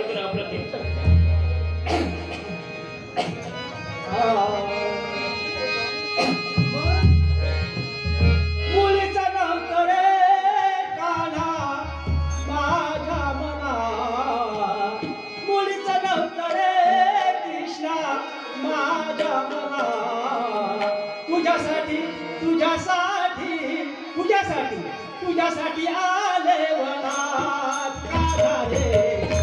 बरोबर अप्रतिम कृष्णा तुझ्यासाठी तुझ्यासाठी तुझ्यासाठी तुझ्यासाठी आले वनात. कान्हा रे.